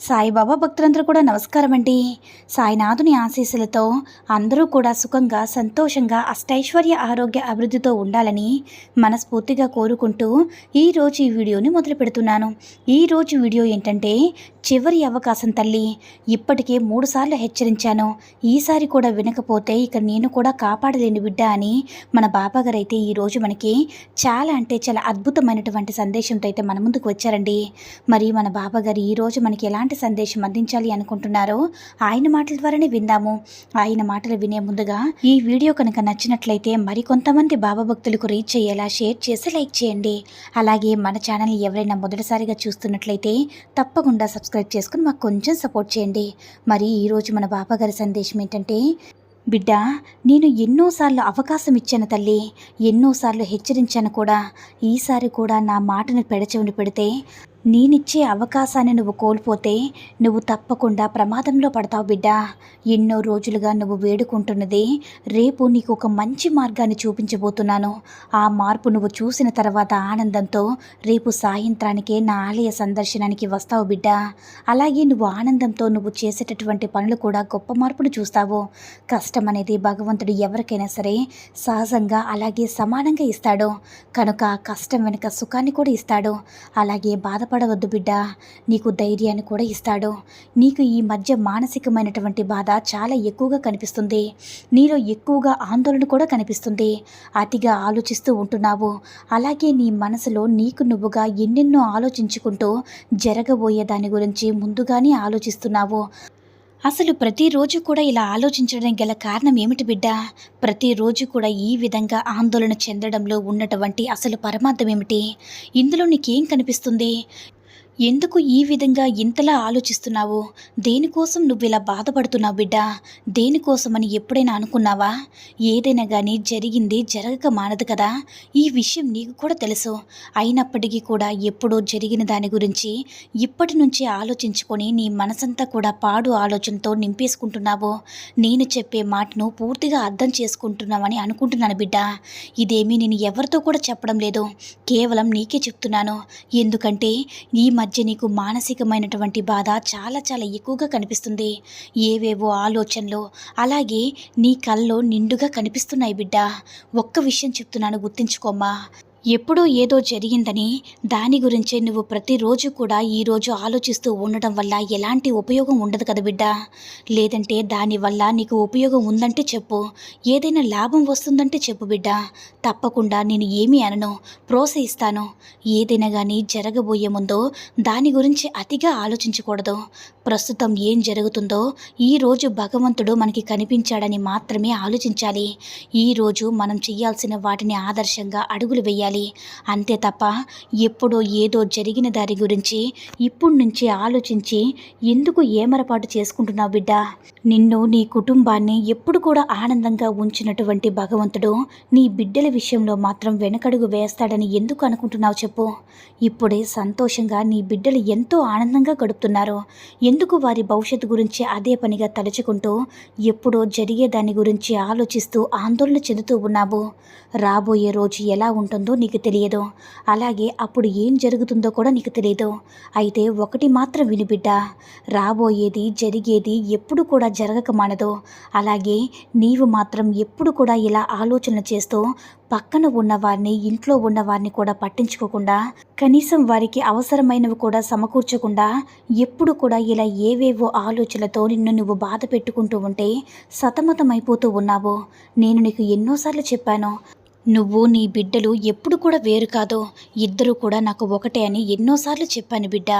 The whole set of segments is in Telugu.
సాయిబాబా భక్తులందరూ కూడా నమస్కారం అండి సాయినాథుని ఆశీస్సులతో అందరూ కూడా సుఖంగా సంతోషంగా అష్టైశ్వర్య ఆరోగ్య అభివృద్ధితో ఉండాలని మనస్ఫూర్తిగా కోరుకుంటూ ఈరోజు ఈ వీడియోని మొదలు పెడుతున్నాను. ఈరోజు వీడియో ఏంటంటే చివరి అవకాశం తల్లి ఇప్పటికే మూడుసార్లు హెచ్చరించాను. ఈసారి కూడా వినకపోతే ఇక నేను కూడా కాపాడలేని బిడ్డ అని మన బాబాగారు అయితే ఈరోజు మనకి చాలా అంటే చాలా అద్భుతమైనటువంటి సందేశంతో అయితే మన ముందుకు వచ్చారండి. మరి మన బాబాగారు ఈరోజు మనకి ఎలా ఎలాంటి సందేశం అందించాలి అనుకుంటున్నారో ఆయన మాటల ద్వారానే విందాము. ఆయన మాటలు వినే ముందుగా ఈ వీడియో కనుక నచ్చినట్లయితే మరికొంతమంది బాబా భక్తులకు రీచ్ అయ్యేలా షేర్ చేసి లైక్ చేయండి. అలాగే మన ఛానల్ ఎవరైనా మొదటిసారిగా చూస్తున్నట్లయితే తప్పకుండా సబ్స్క్రైబ్ చేసుకుని మాకు కొంచెం సపోర్ట్ చేయండి. మరి ఈరోజు మన బాబాగారి సందేశం ఏంటంటే బిడ్డ నేను ఎన్నోసార్లు అవకాశం ఇచ్చాను తల్లి. ఎన్నోసార్లు హెచ్చరించాను కూడా. ఈసారి కూడా నా మాటను పెడచెవిని పెడితే నేనిచ్చే అవకాశాన్ని నువ్వు కోల్పోతే నువ్వు తప్పకుండా ప్రమాదంలో పడతావు బిడ్డ. ఎన్నో రోజులుగా నువ్వు వేడుకుంటున్నది రేపు నీకు ఒక మంచి మార్గాన్ని చూపించబోతున్నాను. ఆ మార్పు నువ్వు చూసిన తర్వాత ఆనందంతో రేపు సాయంత్రానికే నా ఆలయ సందర్శనానికి వస్తావు బిడ్డ. అలాగే నువ్వు ఆనందంతో నువ్వు చేసేటటువంటి పనులు కూడా గొప్ప మార్పును చూస్తావు. కష్టం అనేది భగవంతుడు ఎవరికైనా సరే సహజంగా అలాగే సమానంగా ఇస్తాడు. కనుక ఆ కష్టం వెనుక సుఖాన్ని కూడా ఇస్తాడు. అలాగే బాధపడవద్దు బిడ్డ. నీకు ధైర్యాన్ని కూడా ఇస్తాడు. నీకు ఈ మధ్య మానసికమైనటువంటి బాధ చాలా ఎక్కువగా కనిపిస్తుంది. నీలో ఎక్కువగా ఆందోళన కూడా కనిపిస్తుంది. అతిగా ఆలోచిస్తూ ఉంటున్నావు. అలాగే నీ మనసులో నీకు నువ్వుగా ఎన్నెన్నో ఆలోచించుకుంటూ జరగబోయే దాని గురించి ముందుగానే ఆలోచిస్తున్నావు. అసలు ప్రతిరోజు కూడా ఇలా ఆలోచించడం గల కారణం ఏమిటి బిడ్డ? ప్రతిరోజు కూడా ఈ విధంగా ఆందోళన చెందడంలో ఉన్నటువంటి అసలు పరమార్థం ఏమిటి? ఇందులో నీకేం కనిపిస్తుంది? ఎందుకు ఈ విధంగా ఇంతలా ఆలోచిస్తున్నావు? దేనికోసం నువ్వు ఇలా బాధపడుతున్నావు బిడ్డ? దేనికోసమని ఎప్పుడైనా అనుకున్నావా? ఏదైనా కానీ జరిగింది జరగక మానదు కదా? ఈ విషయం నీకు కూడా తెలుసు. అయినప్పటికీ కూడా ఎప్పుడో జరిగిన దాని గురించి ఇప్పటి నుంచే ఆలోచించుకొని నీ మనసంతా కూడా పాడు ఆలోచనతో నింపేసుకుంటున్నావు. నేను చెప్పే మాటను పూర్తిగా అర్థం చేసుకుంటున్నావని అనుకుంటున్నాను బిడ్డ. ఇదేమీ నేను ఎవరితో కూడా చెప్పడం లేదు. కేవలం నీకే చెప్తున్నాను. ఎందుకంటే ఈ మధ్య నీకు మానసికమైనటువంటి బాధ చాలా చాలా ఎక్కువగా కనిపిస్తుంది. ఏవేవో ఆలోచనలు అలాగే నీ కల్లో నిండుగా కనిపిస్తున్నాయి బిడ్డ. ఒక్క విషయం చెప్తున్నాను గుర్తుంచుకోమ్మా. ఎప్పుడో ఏదో జరిగిందని దాని గురించే నువ్వు ప్రతిరోజు కూడా ఈరోజు ఆలోచిస్తూ ఉండడం వల్ల ఎలాంటి ఉపయోగం ఉండదు కదా బిడ్డ. లేదంటే దానివల్ల నీకు ఉపయోగం ఉందంటే చెప్పు. ఏదైనా లాభం వస్తుందంటే చెప్పు బిడ్డ. తప్పకుండా నేను ఏమీ అనను. ప్రోత్సహిస్తాను. ఏదైనా కానీ జరగబోయే ముందో దాని గురించి అతిగా ఆలోచించకూడదు. ప్రస్తుతం ఏం జరుగుతుందో ఈరోజు భగవంతుడు మనకి కనిపించాడని మాత్రమే ఆలోచించాలి. ఈరోజు మనం చేయాల్సిన వాటిని ఆదర్శంగా అడుగులు వేయాలి. అంతే తప్ప ఎప్పుడో ఏదో జరిగిన దాని గురించి ఇప్పుడు నుంచి ఆలోచించి ఎందుకు ఏమరపాటు చేసుకుంటున్నావు బిడ్డ? నిన్ను నీ కుటుంబాన్ని ఎప్పుడు కూడా ఆనందంగా ఉంచినటువంటి భగవంతుడు నీ బిడ్డల విషయంలో మాత్రం వెనకడుగు వేస్తాడని ఎందుకు అనుకుంటున్నావు చెప్పు. ఇప్పుడే సంతోషంగా నీ బిడ్డలు ఎంతో ఆనందంగా గడుపుతున్నారు. ఎందుకు వారి భవిష్యత్తు గురించి అదే పనిగా తలుచుకుంటూ ఎప్పుడో జరిగే దాని గురించి ఆలోచిస్తూ ఆందోళన చెందుతూ ఉన్నావు? రాబోయే రోజు ఎలా ఉంటుందో నీకు తెలియదు. అలాగే అప్పుడు ఏం జరుగుతుందో కూడా నీకు తెలియదు. అయితే ఒకటి మాత్రం వినిబిడ్డ రాబోయేది జరిగేది ఎప్పుడు కూడా జరగక మానదు. అలాగే నీవు మాత్రం ఎప్పుడు కూడా ఇలా ఆలోచన చేస్తూ పక్కన ఉన్నవారిని ఇంట్లో ఉన్నవారిని కూడా పట్టించుకోకుండా కనీసం వారికి అవసరమైనవి కూడా సమకూర్చకుండా ఎప్పుడు కూడా ఇలా ఏవేవో ఆలోచనలతో నిన్ను నువ్వు బాధ పెట్టుకుంటూ ఉంటే సతమతమైపోతూ ఉన్నావు. నేను నీకు ఎన్నోసార్లు చెప్పాను నువ్వు నీ బిడ్డలు ఎప్పుడు కూడా వేరు కాదు. ఇద్దరు కూడా నాకు ఒకటే అని ఎన్నోసార్లు చెప్పాను బిడ్డ.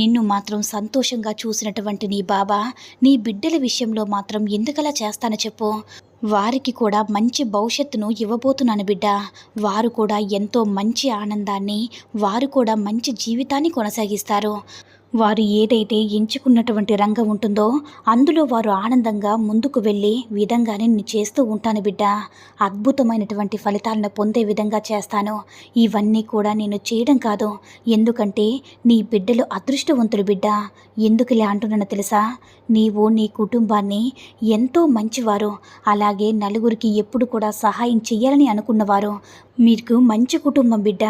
నిన్ను మాత్రం సంతోషంగా చూసినటువంటి నీ బాబా నీ బిడ్డల విషయంలో మాత్రం ఎందుకలా చేస్తాను చెప్పు. వారికి కూడా మంచి భవిష్యత్తును ఇవ్వబోతున్నాను బిడ్డ. వారు కూడా ఎంతో మంచి ఆనందాన్ని వారు కూడా మంచి జీవితాన్ని కొనసాగిస్తారు. వారు ఏదైతే ఎంచుకున్నటువంటి రంగం ఉంటుందో అందులో వారు ఆనందంగా ముందుకు వెళ్ళి విధంగానే నేను చేస్తూ ఉంటాను బిడ్డ. అద్భుతమైనటువంటి ఫలితాలను పొందే విధంగా చేస్తాను. ఇవన్నీ కూడా నేను చేయడం కాదు. ఎందుకంటే నీ బిడ్డలు అదృష్టవంతులు బిడ్డ. ఎందుకు ఇలా అంటున్నానో తెలుసా? నీవు నీ కుటుంబాన్ని ఎంతో మంచివారు. అలాగే నలుగురికి ఎప్పుడు కూడా సహాయం చేయాలని అనుకున్నవారు. మీకు మంచి కుటుంబం బిడ్డ.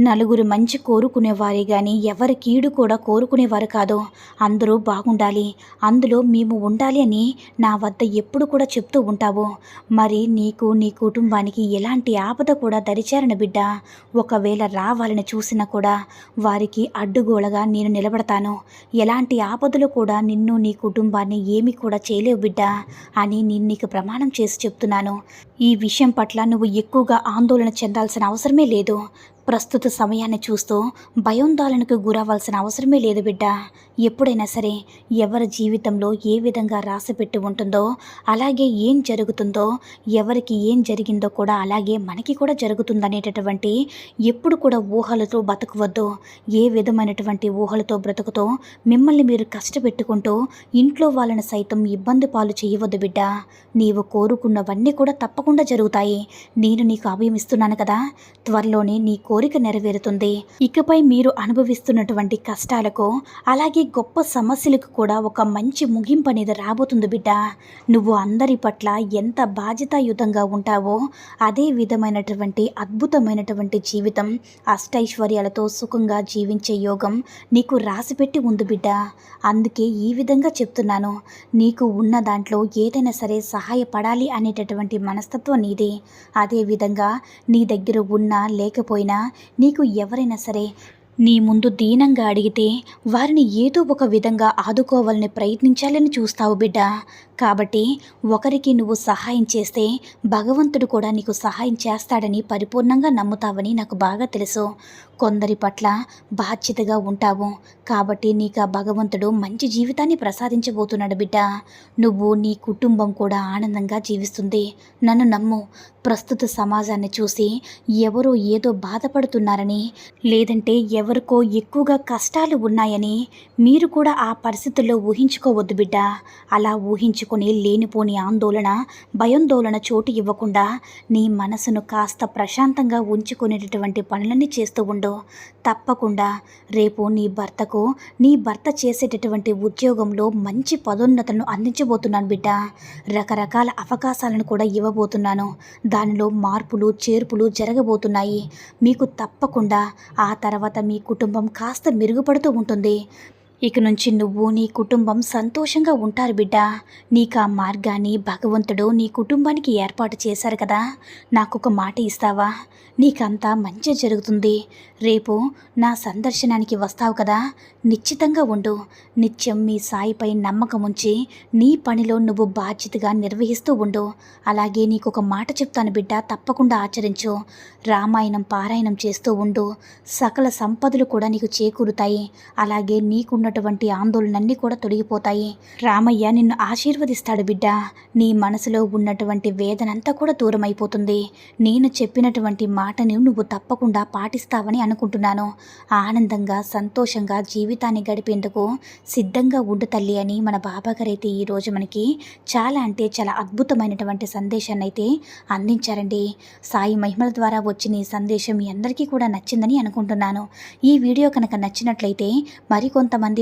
నలుగురు మంచి కోరుకునేవారే కానీ ఎవరి కీడు కూడా కోరుకునే కోరుకునేవారు కాదు. అందరూ బాగుండాలి. అందులో మేము ఉండాలి అని నా వద్ద ఎప్పుడు కూడా చెప్తూ ఉంటావు. మరి నీకు నీ కుటుంబానికి ఎలాంటి ఆపద కూడా దరిచారని బిడ్డ. ఒకవేళ రావాలని చూసినా కూడా వారికి అడ్డుగోలగా నేను నిలబడతాను. ఎలాంటి ఆపదలు కూడా నిన్ను నీ కుటుంబాన్ని ఏమీ కూడా చేయలేవు బిడ్డ అని నేను నీకు ప్రమాణం చేసి చెప్తున్నాను. ఈ విషయం పట్ల నువ్వు ఎక్కువగా ఆందోళన చెందాల్సిన అవసరమే లేదు. ప్రస్తుత సమయాన్ని చూస్తూ భయోందాలనకు గురవ్వాల్సిన అవసరమే లేదు బిడ్డ. ఎప్పుడైనా సరే ఎవరి జీవితంలో ఏ విధంగా రాసిపెట్టి ఉంటుందో అలాగే ఏం జరుగుతుందో ఎవరికి ఏం జరిగిందో కూడా అలాగే మనకి కూడా జరుగుతుందనేటటువంటి ఎప్పుడు కూడా ఊహలతో బతకవద్దు. ఏ విధమైనటువంటి ఊహలతో బ్రతుకుతో మిమ్మల్ని మీరు కష్టపెట్టుకుంటూ ఇంట్లో వాళ్ళని సైతం ఇబ్బంది పాలు చేయవద్దు బిడ్డ. నీవు కోరుకున్నవన్నీ కూడా తప్పకుండా జరుగుతాయి. నేను నీకు అభయమిస్తున్నాను కదా. త్వరలోనే నీ కోరిక నెరవేరుతుంది. ఇకపై మీరు అనుభవిస్తున్నటువంటి కష్టాలకు అలాగే గొప్ప సమస్యలకు కూడా ఒక మంచి ముగింపు అనేది రాబోతుంది బిడ్డ. నువ్వు అందరి పట్ల ఎంత బాధ్యతాయుతంగా ఉంటావో అదే విధమైనటువంటి అద్భుతమైనటువంటి జీవితం అష్టైశ్వర్యాలతో సుఖంగా జీవించే యోగం నీకు రాసిపెట్టి ఉంది బిడ్డ. అందుకే ఈ విధంగా చెప్తున్నాను నీకు ఉన్న దాంట్లో ఏదైనా సరే సహాయపడాలి అనేటటువంటి మనస్తత్వం నీది. అదేవిధంగా నీ దగ్గర ఉన్నా లేకపోయినా నీకు ఎవరైనా సరే నీ ముందు దీనంగా అడిగితే వారిని ఏదో ఒక విధంగా ఆదుకోవాలని ప్రయత్నించాలని చూస్తావు బిడ్డ. కాబట్టి ఒకరికి నువ్వు సహాయం చేస్తే భగవంతుడు కూడా నీకు సహాయం చేస్తాడని పరిపూర్ణంగా నమ్ముతావని నాకు బాగా తెలుసు. కొందరి పట్ల బాధ్యతగా ఉంటావు. కాబట్టి నీకు ఆ భగవంతుడు మంచి జీవితాన్ని ప్రసాదించబోతున్నాడు బిడ్డ. నువ్వు నీ కుటుంబం కూడా ఆనందంగా జీవిస్తుంది. నన్ను నమ్ము. ప్రస్తుత సమాజాన్ని చూసి ఎవరో ఏదో బాధపడుతున్నారని లేదంటే ఎవరికో ఎక్కువగా కష్టాలు ఉన్నాయని మీరు కూడా ఆ పరిస్థితుల్లో ఊహించుకోవద్దు బిడ్డ. అలా ఊహించుకో ఊహించుకొని లేనిపోని ఆందోళన భయాందోళన చోటు ఇవ్వకుండా నీ మనసును కాస్త ప్రశాంతంగా ఉంచుకునేటటువంటి పనులన్నీ చేస్తూ ఉండు. తప్పకుండా రేపు నీ భర్తకు నీ భర్త చేసేటటువంటి ఉద్యోగంలో మంచి పదోన్నతను అందించబోతున్నాను బిడ్డ. రకరకాల అవకాశాలను కూడా ఇవ్వబోతున్నాను. దానిలో మార్పులు చేర్పులు జరగబోతున్నాయి. మీకు తప్పకుండా ఆ తర్వాత మీ కుటుంబం కాస్త మెరుగుపడుతూ ఉంటుంది. ఇక నుంచి నువ్వు నీ కుటుంబం సంతోషంగా ఉంటారు బిడ్డ. నీకు ఆ మార్గాన్ని భగవంతుడు నీ కుటుంబానికి ఏర్పాటు చేశారు కదా. నాకు ఒక మాట ఇస్తావా? నీకంతా మంచి జరుగుతుంది. రేపు నా సందర్శనానికి వస్తావు కదా. నిశ్చితంగా ఉండు. నిత్యం మీ సాయిపై నమ్మకం ఉంచి నీ పనిలో నువ్వు బాధ్యతగా నిర్వహిస్తూ ఉండు. అలాగే నీకు ఒక మాట చెప్తాను బిడ్డ. తప్పకుండా ఆచరించు. రామాయణం పారాయణం చేస్తూ ఉండు. సకల సంపదలు కూడా నీకు చేకూరుతాయి. అలాగే నీకున్న ఉన్నటువంటి ఆందోళనన్నీ కూడా తొలగిపోతాయి. రామయ్య నిన్ను ఆశీర్వదిస్తాడు బిడ్డ. నీ మనసులో ఉన్నటువంటి వేదనంతా కూడా దూరం అయిపోతుంది నేను చెప్పినటువంటి మాటని నువ్వు తప్పకుండా పాటిస్తావని అనుకుంటున్నాను. ఆనందంగా సంతోషంగా జీవితాన్ని గడిపేందుకు సిద్ధంగా ఉండు తల్లి అని మన బాబాగారైతే ఈరోజు మనకి చాలా అంటే చాలా అద్భుతమైనటువంటి సందేశాన్ని అయితే అందించారండి. సాయి మహిమల ద్వారా వచ్చిన ఈ సందేశం మీ అందరికీ కూడా నచ్చిందని అనుకుంటున్నాను. ఈ వీడియో కనుక నచ్చినట్లయితే మరికొంతమంది